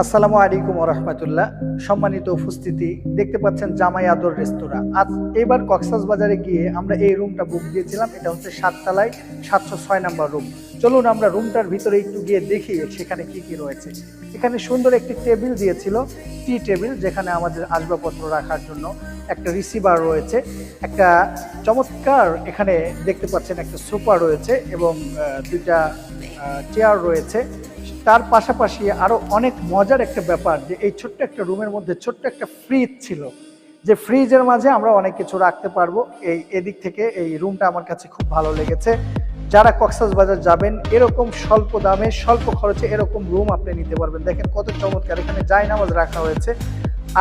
আসসালামু আলাইকুম রহমতুল্লাহ। সম্মানিত উপস্থিতি, দেখতে পাচ্ছেন জামাই আদর রেস্তোরাঁ। আজ এবার কক্সাস বাজারে গিয়ে আমরা এই রুমটা বুক দিয়েছিলাম। এটা হচ্ছে সাততলায়, সাতশো ছয় নাম্বার রুম চলুন আমরা রুমটার ভিতরে একটু গিয়ে দেখি সেখানে কি কি রয়েছে। এখানে সুন্দর একটি টেবিল দিয়েছিল টি টেবিল যেখানে আমাদের আসবাবপত্র রাখার জন্য একটা রিসিভার রয়েছে, একটা চমৎকার এখানে দেখতে পাচ্ছেন একটা সোফা রয়েছে এবং দুইটা চেয়ার রয়েছে। তার পাশাপাশি আরও অনেক মজার একটা ব্যাপার যে এই ছোট্ট একটা রুমের মধ্যে ছোট্ট একটা ফ্রিজ ছিল। যে ফ্রিজের মাঝে আমরা অনেক কিছু রাখতে পারব। এই এদিক থেকে এই রুমটা আমার কাছে খুব ভালো লেগেছে। যারা কক্সবাজার যাবেন, এরকম স্বল্প দামে, স্বল্প খরচে এরকম রুম আপনি নিতে পারবেন। দেখেন কত চমৎকার, এখানে জায়নামাজ রাখা হয়েছে।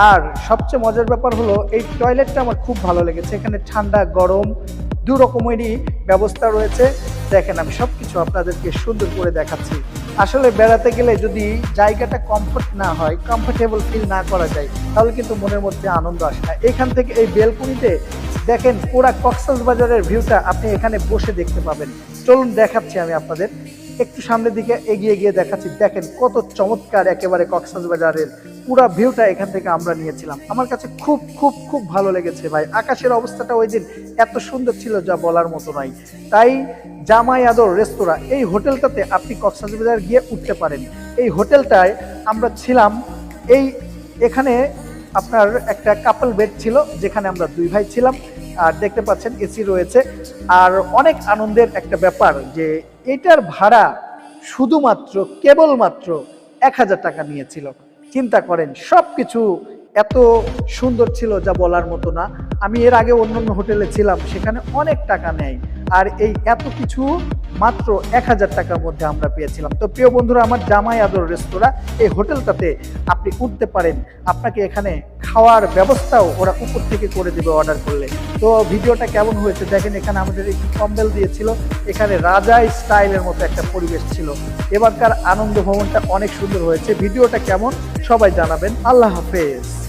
আর সবচেয়ে মজার ব্যাপার হলো, এই টয়লেটটা আমার খুব ভালো লেগেছে। এখানে ঠান্ডা, গরম দু রকমেরই ব্যবস্থা রয়েছে। দেখেন আমি সব কিছু আপনাদেরকে সুন্দর করে দেখাচ্ছি। আসলে বেড়াতে গেলে যদি জায়গাটা কমফোর্ট না হয় কমফোর্টেবল ফিল না করা যায়, তাহলে কিন্তু মনের মধ্যে আনন্দ আসে না। এখান থেকে এই বেলকুনিতে দেখেন পুরা কক্সবাজারের ভিউটা আপনি এখানে বসে দেখতে পাবেন। চলুন দেখাচ্ছি আমি আপনাদের একটু সামনের দিকে এগিয়ে গিয়ে দেখাচ্ছি। দেখেন কত চমৎকার একেবারে কক্সাস বাজারের পুরা ভিউটা এখান থেকে আমরা নিয়েছিলাম। আমার কাছে খুব খুব খুব ভালো লেগেছে ভাই। আকাশের অবস্থাটা ওই দিন এত সুন্দর ছিল যা বলার মতো নয় তাই জামাই আদর রেস্তোরাঁ, এই হোটেলটাতে আপনি কক্সবাজার গিয়ে উঠতে পারেন। এই হোটেলটায় আমরা ছিলাম, এই এখানে আপনার একটা কাপল বেড ছিল, যেখানে আমরা দুই ভাই ছিলাম। আর দেখতে পাচ্ছেন এসি রয়েছে। আর অনেক আনন্দের একটা ব্যাপার যে, এটার ভাড়া শুধুমাত্র, কেবলমাত্র এক হাজার টাকা নিয়েছিল। চিন্তা করেন সব কিছু এত সুন্দর ছিল যা বলার মতো না। আমি এর আগে অন্যান্য হোটেলে ছিলাম, সেখানে অনেক টাকা নেয়। আর এই এত কিছু মাত্র এক হাজার টাকার মধ্যে আমরা পেয়েছিলাম। তো প্রিয় বন্ধুরা, আমার জামাই আদর রেস্তোরাঁ, এই হোটেলটাতে আপনি উঠতে পারেন। আপনাকে এখানে খাওয়ার ব্যবস্থাও ওরা উপর থেকে করে দেবে অর্ডার করলে। তো ভিডিওটা কেমন হয়েছে দেখেন, এখানে আমাদের একটু কম্বেল দিয়েছিল। এখানে রাজা স্টাইলের মতো একটা পরিবেশ ছিল। এবারকার আনন্দ ভবনটা অনেক সুন্দর হয়েছে। ভিডিওটা কেমন? সবাই জানাবেন। আল্লাহ হাফেজ।